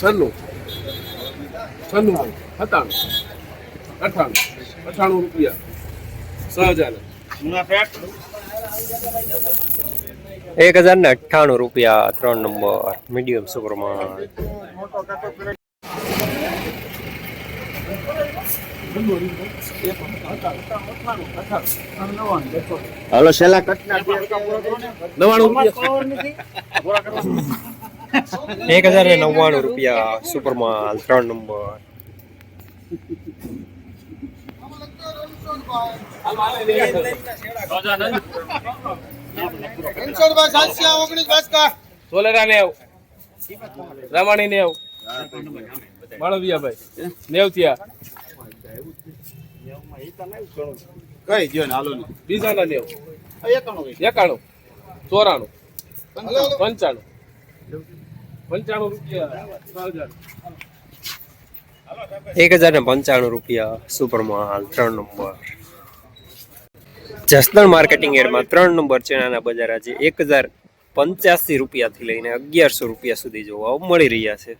છન્નું. છન્નું સત્તાણું. અઠાણું. અઠાણું રૂપિયા. સહજાન એક હજાર ને અઠ્ઠાણું રૂપિયા ત્રણ નંબર. મીડિયમ સુપરમાં હલો છેલ્લા કટના નવાણું રૂપિયા. એક હજાર નવ્વાણું રૂપિયા સુપરમાં ત્રણ નંબર. સોલેરા ને આવ. રામાણી ને આવ. નેવ થયા. કઈ ગયો ને હાલો બીજા ના નેવ એકાણું. એકાણું. ચોરાણું. પંચાણું. એક હજાર ને પંચાણું રૂપિયા સુપરમાં ત્રણ નંબર. જસદણ માર્કેટિંગ એડમાં ત્રણ નંબર ચણાના બજાર આજે એક હજાર પંચ્યાસી રૂપિયાથી લઈને અગિયારસો રૂપિયા સુધી જોવા મળી રહ્યા છે.